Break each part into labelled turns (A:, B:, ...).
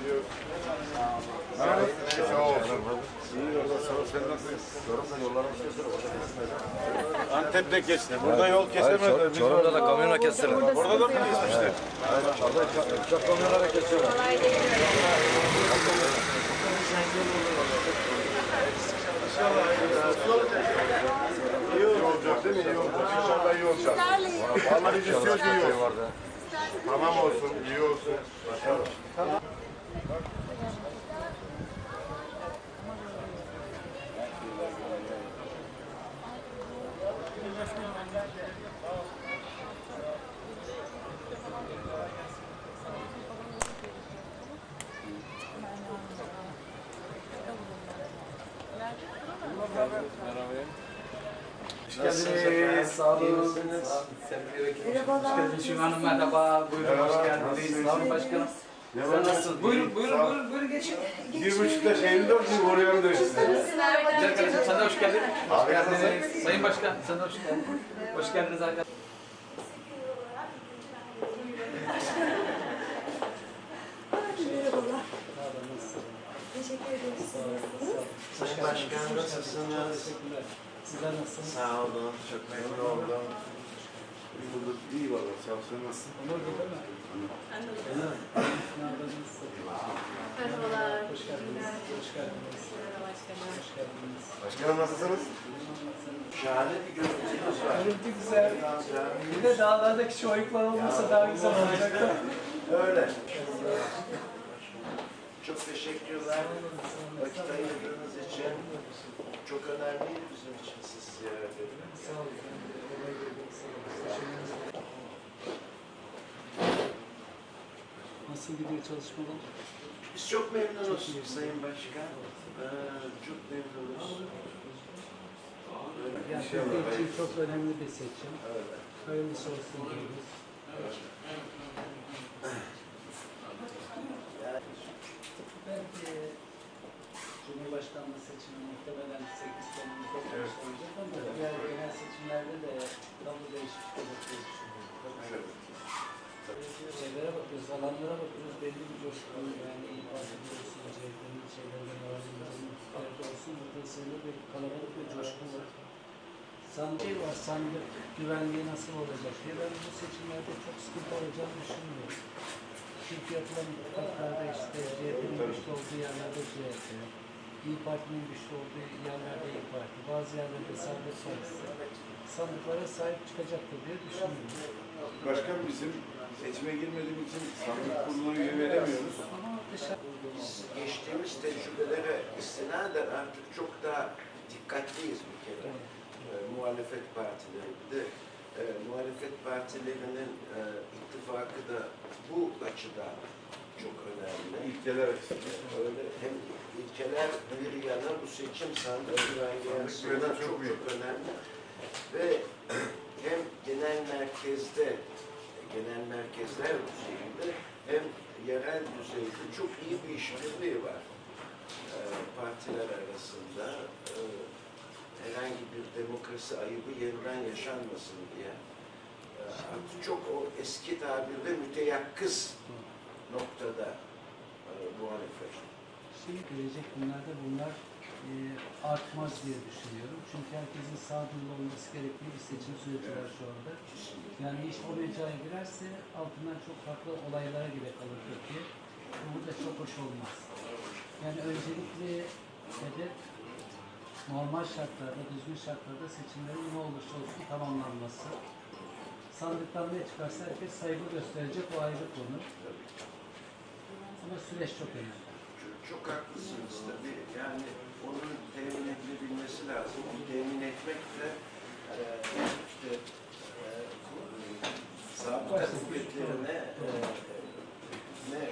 A: ediyoruz. Antep'te kesti. Burada yol kesemediler.
B: Çorum'da da kamyona kestiler.
A: Orada da mı kesmişler?
B: Orada çok kamyonlara kesiyorlar.
A: İyi olacak değil mi? İyi olacak. İnşallah iyi olacak. Vallahi biz istiyoruz iyi olsun. Tamam olsun, iyi olsun. Başarılı.
C: Geldiniz. Sağ olun. Merhabalar. Hanım merhaba. Buyurun hoş geldiniz. Sağ olun başkanım.
A: Ne var?
C: nasılsınız? Buyurun buyurun buyurun buyurun geçin.
A: Bir buçukta şeyini dört gün oraya da işte.
C: Güzel kardeşim sen de hoş geldin. Hoş geldiniz. Sayın Başkan sen de hoş geldin. Hoş geldiniz arkadaşlar.
D: Merhabalar. Teşekkür ederiz. Siz nasılsınız?
E: Sayın Başkan nasılsınız?
C: Sizler nasılsınız?
E: Sağ olun, çok memnun oldum.
A: İyi bulduk. İyi valla. Sağ ol. Sen nasılsın?
C: Onur burada mı?
D: Merhabalar.
C: Hoş geldiniz. Hoş geldiniz. Hoş geldiniz.
A: Başkanım nasılsınız?
E: Şahane bir görüntünüz var.
C: Görüntü güzel. Bir de dağlardaki şu oyuklar olmasa daha güzel olacaktı.
E: Öyle. Çok teşekkürler. Vakit ayırdığınız için. Çok önemliydi bizim için siz ziyaret etmek.
C: Sağ olun. Nasıl gidiyor çalışmalar?
E: Biz çok memnunuz Sayın Başkan. Ee, çok memnunuz.
C: Yani Türkiye için çok önemli bir seçim. Hayırlısı olsun diyoruz. Belki Cumhurbaşkanlığı seçimi muhtemelen 8 Temmuz'da evet. olacak ama diğer genel seçimlerde de tablo değişiklik olur diye düşünüyorum. Şeylere bakıyoruz, alanlara bakıyoruz, belli bir coşku yani İYİ Parti'de olsun, CHP'nin şeylerinde, Muharrem'in iktiderde olsun, burada sayılı bir kalabalık ve coşku var. Sandık var, sandık güvenliği nasıl olacak diye ben bu seçimlerde çok sıkıntı olacağını düşünmüyorum. Çünkü yapılan ittifaklarda işte CHP'nin güçlü olduğu yerlerde CHP, İYİ Parti'nin güçlü olduğu yerlerde İYİ Parti, bazı yerlerde Saadet Partisi sandıklara sahip çıkacaktır diye düşünüyorum.
A: Başkan bizim seçime girmediğimiz için sandık kuruluna üye veremiyoruz.
E: Biz geçtiğimiz tecrübelere istinaden artık çok daha dikkatliyiz bir kere. Ee, muhalefet partileri bir de e, muhalefet partilerinin e, ittifakı da bu açıdan çok önemli.
A: İlkeler açısından.
E: Öyle hem ilkeler bir yana bu seçim sandık güvenliği açısından
A: çok
E: çok çok önemli. Ve hem genel merkezde, genel merkezler düzeyinde hem yerel düzeyde çok iyi bir işbirliği var. Ee, partiler arasında e, herhangi bir demokrasi ayıbı yeniden yaşanmasın diye. Ee, artık çok o eski tabirde müteyakkız noktada e, muhalefet.
C: Şimdi gelecek günlerde bunlar e, artmaz diye düşünüyorum. Çünkü herkesin sağduyulu olması gerektiği bir seçim süreci var şu anda. Yani iş o mecraya girerse altından çok farklı olaylara gire kalır Türkiye. Bu da çok hoş olmaz. Yani öncelikli hedef normal şartlarda, düzgün şartlarda seçimlerin ne olursa olsun tamamlanması. Sandıktan ne çıkarsa herkes saygı gösterecek o ayrı konu. Ama süreç çok önemli.
E: Çok, çok haklısınız tabii. Yani onun temin edilebilmesi lazım. Onu temin etmek de e, işte e, zabıta kuvvetlerine e, ne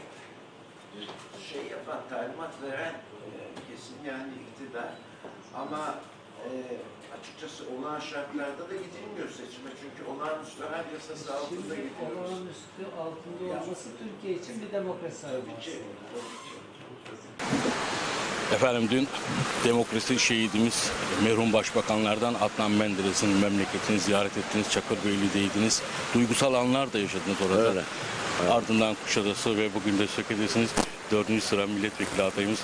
E: şey yapan, talimat veren e, kesin yani iktidar. Ama e, açıkçası olağan şartlarda da gidilmiyor seçime. Çünkü olağanüstü hal yasası altında
C: Şimdi
E: gidiyoruz.
C: olağanüstü altında olması Türkiye için bir demokrasi
E: Tabii ki, tabii ki.
F: Efendim dün demokrasi şehidimiz merhum başbakanlardan Adnan Menderes'in memleketini ziyaret ettiniz, Çakırbeyli'deydiniz. Duygusal anlar da yaşadınız orada. Ardından Kuşadası ve bugün de Söke'desiniz. Dördüncü sıra milletvekili adayımız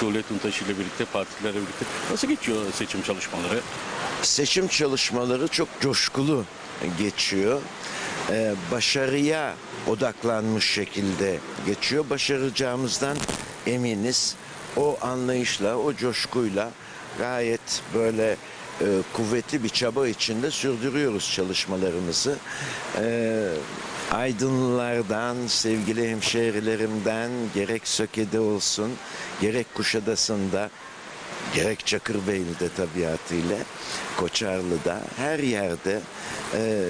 F: Şule Tuntaş ile birlikte partilerle birlikte. Nasıl geçiyor seçim çalışmaları?
E: seçim çalışmaları çok coşkulu geçiyor. Ee, başarıya odaklanmış şekilde geçiyor. Başaracağımızdan eminiz. O anlayışla, o coşkuyla gayet böyle e, kuvvetli bir çaba içinde sürdürüyoruz çalışmalarımızı. Ee, Aydınlılardan, sevgili hemşehrilerimden gerek Söke'de olsun, gerek Kuşadası'nda gerek Çakırbeyli'de tabiatıyla, Koçarlı'da, her yerde e,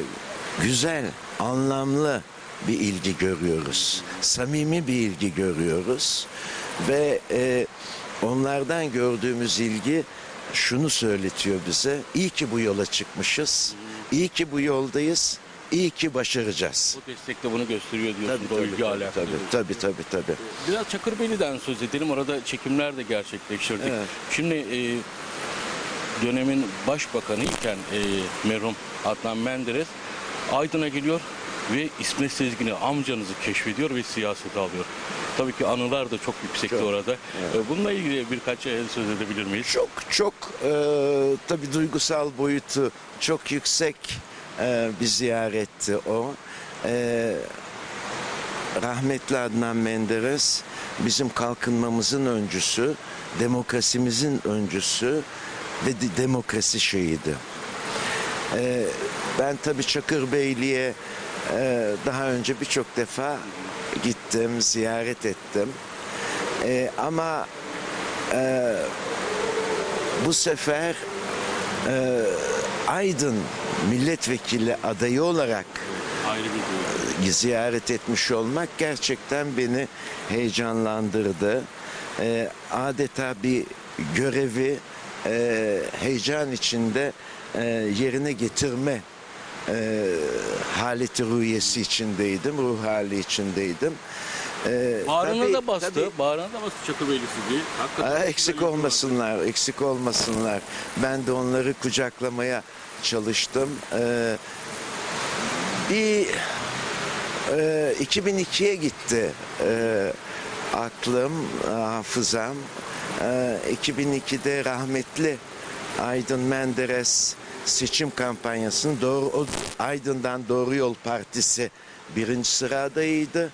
E: güzel, anlamlı bir ilgi görüyoruz. Samimi bir ilgi görüyoruz. Ve e, onlardan gördüğümüz ilgi şunu söyletiyor bize. İyi ki bu yola çıkmışız. İyi ki bu yoldayız. İyi ki başaracağız.
F: Bu destek de bunu gösteriyor diyorsun.
E: Tabii tabii, tabii, tabii, tabii, tabii, tabii.
F: Biraz Çakırbeyli'den söz edelim. Orada çekimler de gerçekleştirdik.
E: Evet.
F: Şimdi e, dönemin başbakanı iken e, merhum Adnan Menderes Aydın'a geliyor ve İsmet Sezgin'i amcanızı keşfediyor ve siyasete alıyor. Tabii ki anılar da çok yüksekti
E: Çok.
F: orada. E, bununla ilgili birkaç söz edebilir miyiz?
E: Çok çok e, tabii duygusal boyutu çok yüksek e, bir ziyaretti o. E, rahmetli Adnan Menderes bizim kalkınmamızın öncüsü, demokrasimizin öncüsü ve de- demokrasi şehidi. E, ben tabii Çakırbeyli'ye e, daha önce birçok defa gittim, ziyaret ettim. E, ama bu sefer e, Aydın milletvekili adayı olarak
F: Ayrı bir duygu.
E: ziyaret etmiş olmak gerçekten beni heyecanlandırdı. E, adeta bir görevi e, heyecan içinde e, yerine getirme e, haleti ruhiyesi içindeydim, ruh hali içindeydim. E,
F: Bağrına
E: tabii-
F: da bastı.
E: tabii-
F: Bağrına da bastı Çakırbeyli'si diye. Hakikaten
E: eksik olmasınlar, eksik olmasınlar. Ben de onları kucaklamaya çalıştım. Ee, bir e, 2002'ye gitti e, aklım, hafızam. E, 2002'de rahmetli Aydın Menderes seçim kampanyasının doğru Aydın'dan Doğru Yol Partisi birinci sıra adayıydı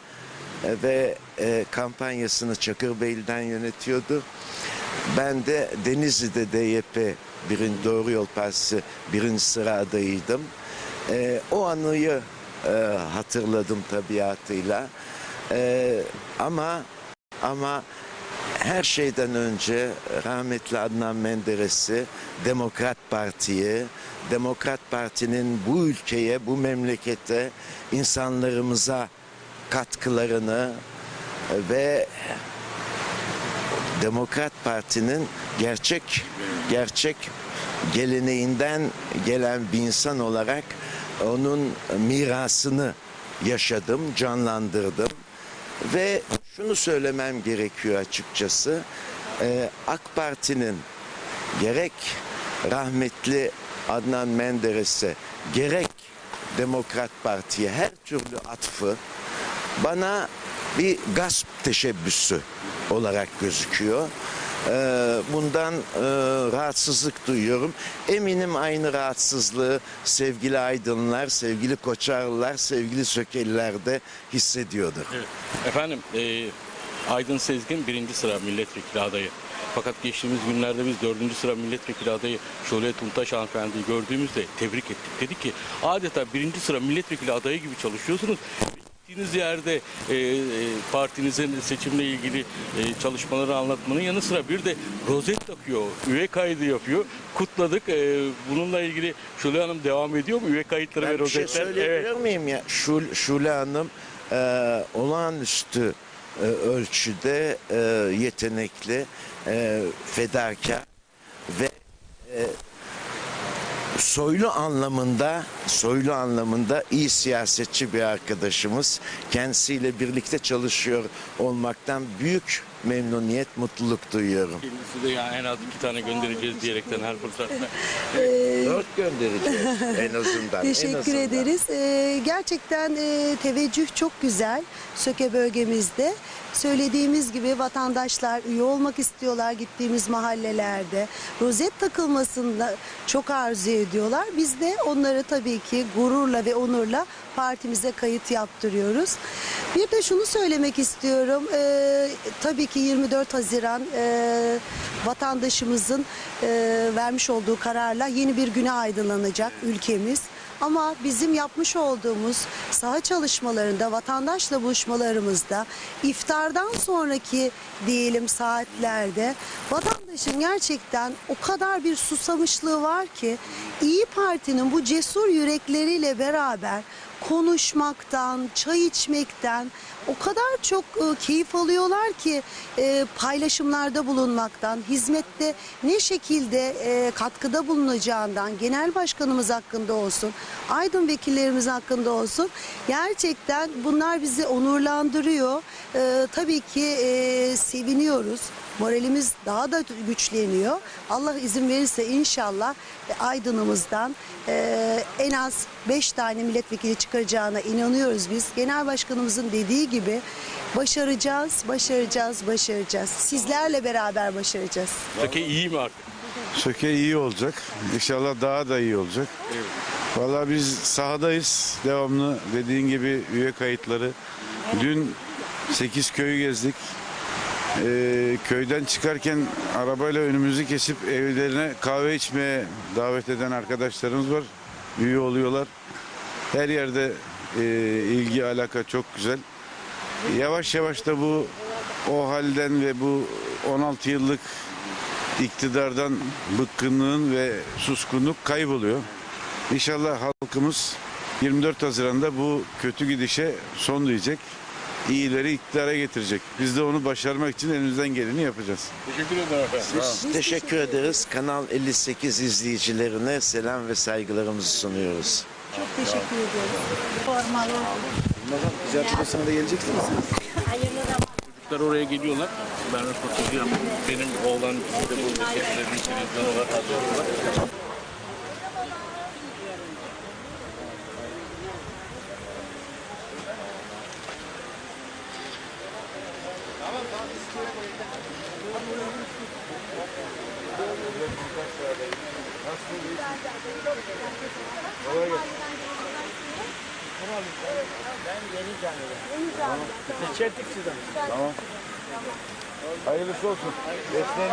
E: E, ve e, kampanyasını Çakırbeyli'den yönetiyordu. Ben de Denizli'de DYP birinci Doğru Yol Partisi birinci sıra adayıydım. E, o anıyı e, hatırladım tabiatıyla. E, ama ama her şeyden önce rahmetli Adnan Menderes'i Demokrat Parti'ye, Demokrat Parti'nin bu ülkeye, bu memlekete, insanlarımıza katkılarını ve Demokrat Parti'nin gerçek gerçek geleneğinden gelen bir insan olarak onun mirasını yaşadım, canlandırdım ve şunu söylemem gerekiyor açıkçası. Ee, AK Parti'nin gerek rahmetli Adnan Menderes'e gerek Demokrat Parti'ye her türlü atfı bana bir gasp teşebbüsü olarak gözüküyor. Ee, bundan e, rahatsızlık duyuyorum. Eminim aynı rahatsızlığı sevgili Aydınlar, sevgili Koçarlılar, sevgili Sökeliler de hissediyordur.
F: Evet. Efendim e, Aydın Sezgin birinci sıra milletvekili adayı. Fakat geçtiğimiz günlerde biz dördüncü sıra milletvekili adayı Şule Tuntaş hanımefendiyi gördüğümüzde tebrik ettik. Dedi ki adeta birinci sıra milletvekili adayı gibi çalışıyorsunuz. Gittiğiniz yerde e, e, partinizin seçimle ilgili e, çalışmaları anlatmanın yanı sıra bir de rozet takıyor, üye kaydı yapıyor. Kutladık. E, bununla ilgili Şule Hanım devam ediyor mu? Üye kayıtları ve
E: Ben bir şey
F: rozetler.
E: söyleyebilir miyim ya? Şul, Şule Hanım e, olağanüstü e, ölçüde e, yetenekli, e, fedakar ve e, soylu anlamında soylu anlamında iyi siyasetçi bir arkadaşımız. Kendisiyle birlikte çalışıyor olmaktan büyük
G: memnuniyet, mutluluk duyuyorum.
F: Kendisi de yani en az iki tane göndereceğiz diyerekten her fırsatta.
G: Dört göndereceğiz en azından. en
H: Teşekkür
G: azından.
H: ederiz. Ee, gerçekten e, teveccüh çok güzel Söke bölgemizde. Söylediğimiz gibi vatandaşlar üye olmak istiyorlar gittiğimiz mahallelerde. Rozet takılmasını çok arzu ediyorlar. Biz de onları tabii ki gururla ve onurla partimize kayıt yaptırıyoruz. Bir de şunu söylemek istiyorum. Ee, tabii ki 24 Haziran e, vatandaşımızın e, vermiş olduğu kararla yeni bir güne aydınlanacak ülkemiz. Ama bizim yapmış olduğumuz saha çalışmalarında, vatandaşla buluşmalarımızda, iftardan sonraki diyelim saatlerde vatandaşın gerçekten o kadar bir susamışlığı var ki İyi Parti'nin bu cesur yürekleriyle beraber konuşmaktan, çay içmekten o kadar çok e, keyif alıyorlar ki e, paylaşımlarda bulunmaktan, hizmette ne şekilde e, katkıda bulunacağından, genel başkanımız hakkında olsun, Aydın vekillerimiz hakkında olsun. Gerçekten bunlar bizi onurlandırıyor. Tabii ki e, seviniyoruz. Moralimiz daha da güçleniyor. Allah izin verirse inşallah e, Aydın'ımızdan e, en az 5 tane milletvekili çıkaracağına inanıyoruz biz. Genel başkanımızın dediği gibi başaracağız, başaracağız, başaracağız. Sizlerle beraber başaracağız.
F: Söke iyi mi artık?
A: Söke iyi olacak. İnşallah daha da iyi olacak. Vallahi biz sahadayız. Devamlı dediğin gibi üye kayıtları. Dün 8 köyü gezdik. Ee, köyden çıkarken arabayla önümüzü kesip evlerine kahve içmeye davet eden arkadaşlarımız var. Üye oluyorlar. Her yerde e, ilgi alaka çok güzel. Yavaş yavaş da bu o halden ve bu 16 yıllık iktidardan bıkkınlığın ve suskunluk kayboluyor. İnşallah halkımız 24 Haziran'da bu kötü gidişe son diyecek. İyileri iktidara getirecek. Biz de onu başarmak için elimizden geleni yapacağız.
F: Teşekkür ederim efendim.
G: Biz teşekkür ederiz. Kanal 58 izleyicilerine selam ve saygılarımızı sunuyoruz.
H: Çok teşekkür ediyoruz.
F: Çocuklar oraya geliyorlar. Ben röportajı yaptım. Benim oğlan işte burada hepsinin televizyonu var. radyosu var.
A: Hayırlısı olsun. Desteğini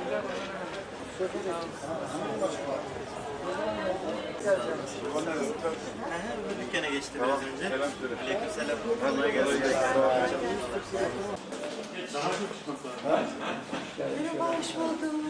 I: Dükkana geçti biraz önce. Aleykümselam. Kolay gelsin.
D: Merhaba, hoş buldum.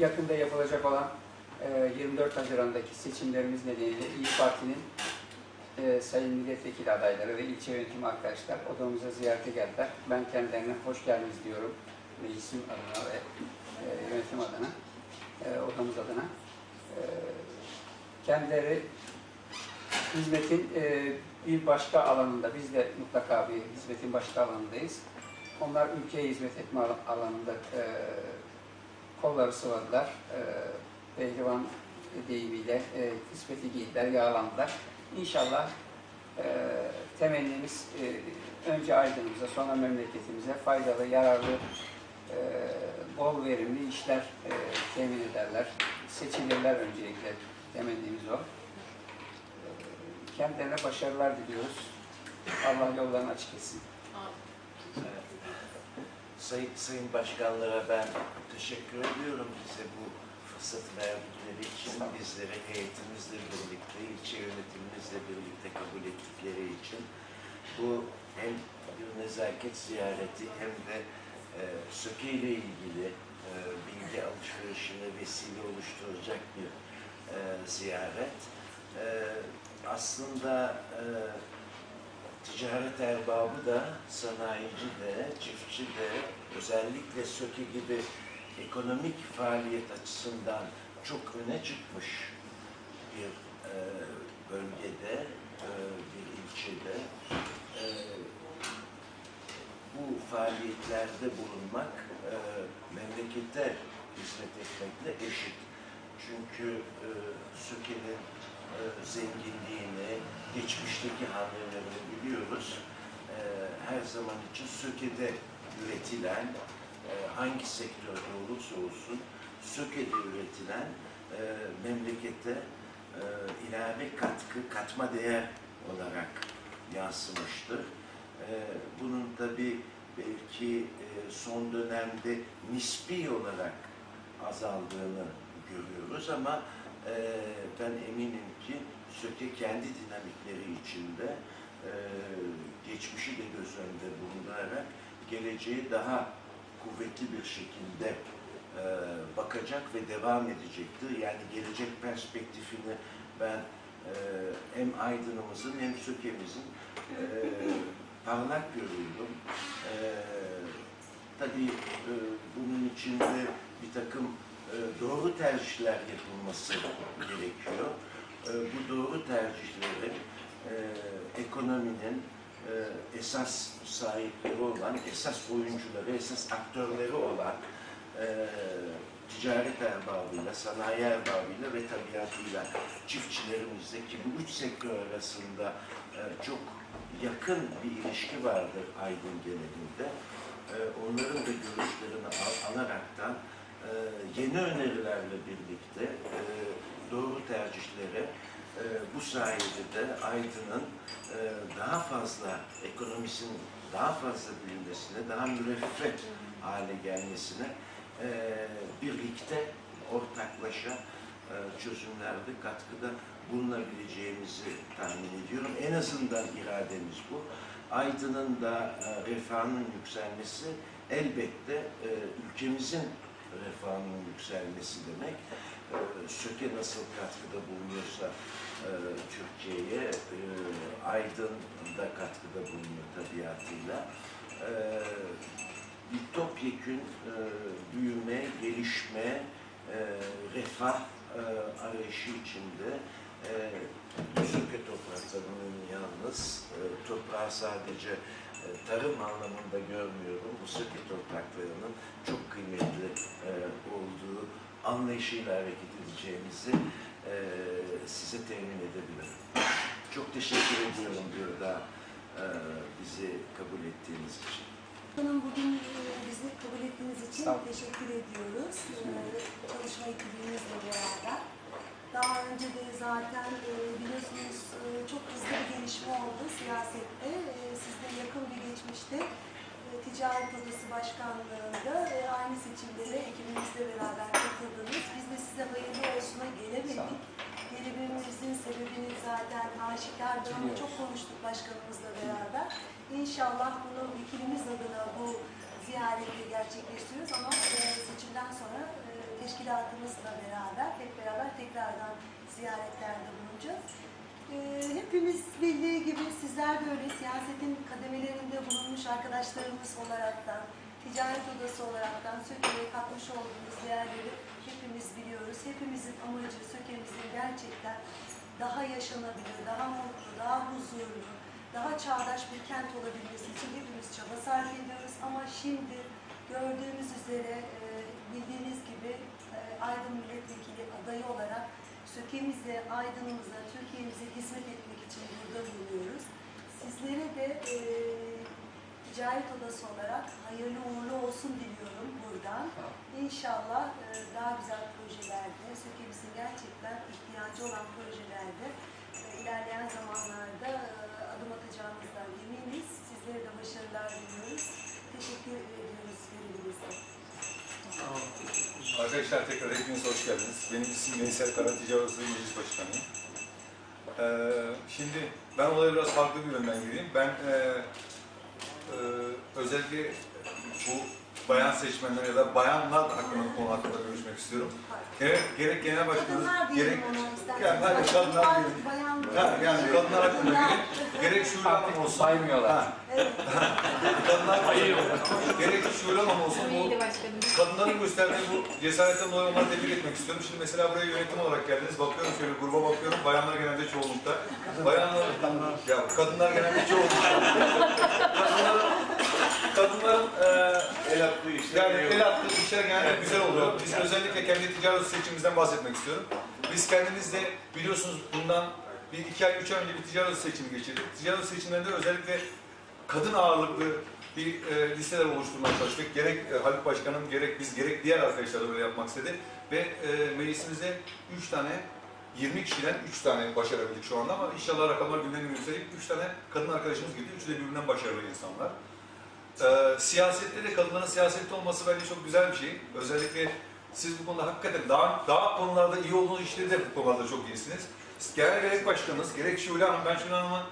J: Yakında yapılacak olan e, 24 Haziran'daki seçimlerimiz nedeniyle İyi Parti'nin e, sayın milletvekili adayları ve ilçe yönetim arkadaşlar odamıza ziyarete geldiler. Ben kendilerine hoş geldiniz diyorum. Meclisim adına ve e, yönetim adına, e, odamız adına. E, kendileri hizmetin e, bir başka alanında, biz de mutlaka bir hizmetin başka alanındayız. Onlar ülkeye hizmet etme al- alanında e, kolları sıvadılar. E, pehlivan deyimiyle e, kısmeti giydiler, yağlandılar. İnşallah e, temennimiz e, önce Aydın'ımıza, sonra memleketimize faydalı, yararlı, e, bol verimli işler e, temin ederler. Seçilirler öncelikle temennimiz o. E, kendilerine başarılar diliyoruz. Allah yollarını açık etsin.
E: Sayın, sayın başkanlara ben teşekkür ediyorum bize bu fırsatı verdikleri için, bizleri heyetimizle birlikte, ilçe yönetimimizle birlikte kabul ettikleri için bu hem bir nezaket ziyareti hem de e, Söke ile ilgili e, bilgi alışverişine vesile oluşturacak bir e, ziyaret. E, aslında e, ticaret erbabı da, sanayici de, çiftçi de, özellikle SÖKE gibi ekonomik faaliyet açısından çok öne çıkmış bir e, bölgede, e, bir ilçede e, bu faaliyetlerde bulunmak e, memlekete hizmet etmekle eşit. Çünkü e, SÖKE'nin zenginliğini, geçmişteki hamlelerini biliyoruz. E, her zaman için SÖKE'de üretilen, e, hangi sektörde olursa olsun SÖKE'de üretilen e, memlekete e, ilave katkı, katma değer olarak yansımıştır. E, bunun tabi belki e, son dönemde nispi olarak azaldığını görüyoruz ama e, ben eminim ki SÖKE kendi dinamikleri içinde e, geçmişi de göz önünde bulundurarak geleceği daha kuvvetli bir şekilde e, bakacak ve devam edecektir. Yani gelecek perspektifini ben e, hem Aydın'ımızın hem Söke'mizin e, parlak görüyorum. E, tabii e, bunun içinde bir takım doğru tercihler yapılması gerekiyor. E, bu doğru tercihleri e, ekonominin e, esas sahipleri olan, esas oyuncuları, esas aktörleri olan e, ticaret erbabıyla, sanayi erbabıyla ve tabiatıyla çiftçilerimizle ki bu üç sektör arasında çok yakın bir ilişki vardır Aydın genelinde. Onların da görüşlerini al, alaraktan e, yeni önerilerle birlikte e, doğru tercihlere e, bu sayede de Aydın'ın e, daha fazla ekonomisinin daha fazla büyümesine, daha müreffeh hale gelmesine birlikte ortaklaşa çözümlerde katkıda bulunabileceğimizi tahmin ediyorum. En azından irademiz bu. Aydın'ın da refahının yükselmesi elbette ülkemizin refahının yükselmesi demek. E, SÖKE nasıl katkıda bulunuyorsa e, Türkiye'ye, e, Aydın da katkıda bulunuyor tabiatıyla. Bir topyekün e, büyüme, gelişme, e, refah e, arayışı içinde e, topraklarının yalnız e, toprağı sadece tarım anlamında görmüyorum. Bu Söke topraklarının çok kıymetli e, olduğu anlayışıyla hareket edeceğimizi e, size temin edebilirim. Çok teşekkür ediyorum burada e, bizi kabul ettiğiniz için.
H: Hanım bugün e, bizi kabul ettiğiniz için teşekkür ediyoruz. E, Çalışma ekibimizle beraber. Daha önce de zaten e, biliyorsunuz e, çok hızlı bir gelişme oldu siyasette. E, Siz de yakın bir geçmişte e, Ticaret Odası Başkanlığı'nda aynı seçimlere ekibimizle beraber katıldınız. Biz de size hayırlı olsuna gelemedik.
J: olun.
H: Gelememizin sebebini zaten aşikardı ama çok konuştuk başkanımızla beraber. İnşallah bunu vekilimiz adına bu ziyareti gerçekleştiriyoruz ama e, seçimden sonra e, teşkilatımızla beraber hep beraber tekrardan ziyaretlerde bulunacağız. E, hepimiz bildiği gibi sizler de öyle siyasetin kademelerinde bulunmuş arkadaşlarımız olaraktan, ticaret odası olaraktan Söke'ye katmış olduğumuz değerleri hepimiz biliyoruz. Hepimizin amacı Söke'mizin gerçekten daha yaşanabilir, daha mutlu, daha huzurlu, daha çağdaş bir kent olabilmesi için hepimiz çaba sarf ediyoruz. Ama şimdi gördüğümüz üzere e, bildiğiniz gibi e, Aydın Milletvekili adayı olarak Söke'mize, Aydın'ımıza, Türkiye'mize hizmet etmek için burada bulunuyoruz. Sizlere de e, ticaret odası olarak hayırlı uğurlu olsun diliyorum buradan. İnşallah e, daha güzel projelerde, Söke'mizin gerçekten ihtiyacı olan projelerde e, ilerleyen zamanlarda e, adım atacağımızdan eminiz. Sizlere de başarılar diliyoruz. Teşekkür ediyoruz görevinize.
K: Arkadaşlar tekrar hepiniz hoş geldiniz. Benim ismim Veysel Kara, Ticaret Odası Meclis Başkanıyım. Ee, şimdi ben olaya biraz farklı bir yönden gireyim. Ben e, e, özellikle bu bayan seçmenler ya da bayanlar hakkında bu konu hakkında görüşmek istiyorum. Gerek, gerek genel başkanımız,
H: Kadınlar
K: gerek
H: diyelim ona isterseniz.
K: yani hadi kadınlar diyelim.
H: Bayan-
K: Ha, yani kadınlar hakkında gerek, gerek Şule Hanım olsun.
J: Saymıyorlar.
K: Ha. kadınlar gerek Şule Hanım olsun. Bu, kadınların gösterdiği bu cesaretten dolayı onları tebrik etmek istiyorum. Şimdi mesela buraya yönetim olarak geldiniz. Bakıyorum şöyle gruba bakıyorum. Bayanlar genelde çoğunlukta. Bayanlar, ya kadınlar genelde çoğunlukta. Kadınların, kadınların eee
A: El attığı işte.
K: yani el attığı işler genelde güzel oluyor. Biz özellikle kendi ticaret seçimimizden bahsetmek istiyorum. Biz kendimiz de biliyorsunuz bundan bir iki ay, üç ay önce bir ticaret seçimi geçirdik. Ticaret seçimlerinde özellikle kadın ağırlıklı bir e, listeler oluşturmaya çalıştık. Gerek e, Haluk Başkanım, gerek biz, gerek diğer arkadaşlar da böyle yapmak istedi. Ve e, meclisimizde 3 tane, 20 kişiden 3 tane başarabildik şu anda ama inşallah rakamlar günden güne yükselecek. 3 tane kadın arkadaşımız gidiyor. Üçü de birbirinden başarılı insanlar. Ee, siyasette de kadınların siyasette olması bence çok güzel bir şey. Özellikle siz bu konuda hakikaten daha daha konularda iyi olduğunuz işleri de bu konularda çok iyisiniz. Genel gerek başkanınız, gerek Şule Hanım, ben Şule Hanım'ı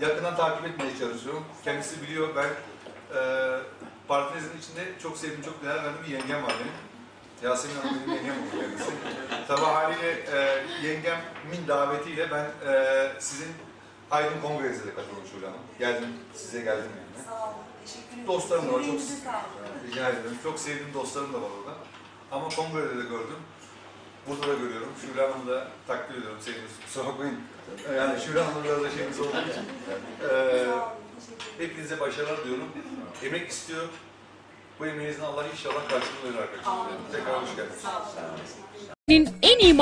K: yakından takip etmeye çalışıyorum. Kendisi biliyor, ben e, partinizin içinde çok sevdiğim, çok değer verdiğim bir yengem var benim. Yasemin Hanım benim yengem oldu kendisi. Tabii haliyle e, yengemin davetiyle ben e, sizin Aydın Kongresi'ne de katıldım Şule Hanım. Geldim, size geldim yani.
H: Sağ olun.
K: Dostlarım da var, çok rica ederim. Çok sevdiğim dostlarım da var orada. Ama kongrede de gördüm. Burada da görüyorum. Şule Hanım'ı da takdir ediyorum. Sevgili kusura bakmayın. Yani Şule Hanım'la biraz da şeyimiz olduğu için. Ee, hepinize başarılar diyorum. Emek istiyor. Bu emeğinizin Allah inşallah karşılığını verir arkadaşlar. Tekrar hoş geldiniz.
L: En iyi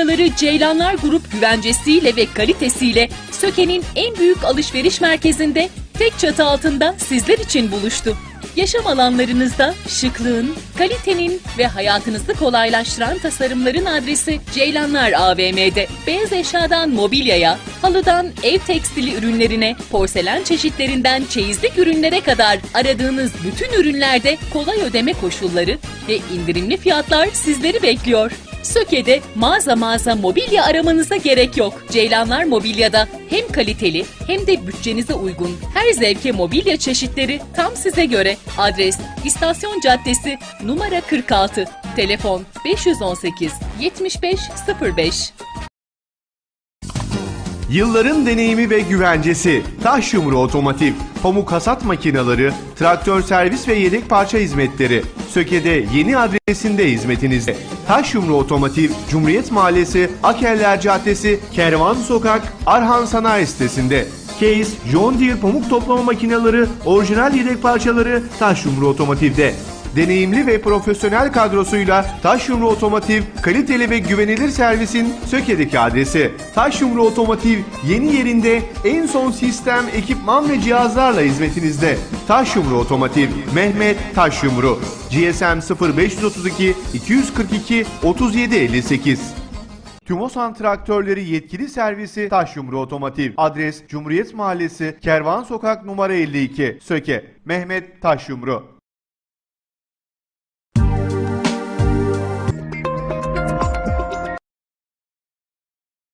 L: markaları Ceylanlar Grup güvencesiyle ve kalitesiyle Söke'nin en büyük alışveriş merkezinde tek çatı altında sizler için buluştu. Yaşam alanlarınızda şıklığın, kalitenin ve hayatınızı kolaylaştıran tasarımların adresi Ceylanlar AVM'de. Beyaz eşyadan mobilyaya, halıdan ev tekstili ürünlerine, porselen çeşitlerinden çeyizlik ürünlere kadar aradığınız bütün ürünlerde kolay ödeme koşulları ve indirimli fiyatlar sizleri bekliyor. Söke'de mağaza mağaza mobilya aramanıza gerek yok. Ceylanlar Mobilya'da hem kaliteli hem de bütçenize uygun her zevke mobilya çeşitleri tam size göre. Adres İstasyon Caddesi numara 46. Telefon 518 75 05.
M: Yılların deneyimi ve güvencesi Taş Yumru Otomotiv Pamuk hasat makineleri, traktör servis ve yedek parça hizmetleri Söke'de yeni adresinde hizmetinizde. Taş Yumru Otomotiv Cumhuriyet Mahallesi Akeller Caddesi Kervan Sokak Arhan Sanayi sitesinde. Case, John Deere pamuk toplama makineleri, orijinal yedek parçaları Taş Yumru Otomotiv'de. Deneyimli ve profesyonel kadrosuyla Taş Yumru Otomotiv kaliteli ve güvenilir servisin Söke'deki adresi. Taş Yumru Otomotiv yeni yerinde en son sistem, ekipman ve cihazlarla hizmetinizde. Taş Yumru Otomotiv Mehmet Taş Yumru GSM 0532 242 3758 Tümosan Traktörleri yetkili servisi Taşyumru Otomotiv. Adres Cumhuriyet Mahallesi Kervan Sokak numara 52 Söke. Mehmet Taşyumru.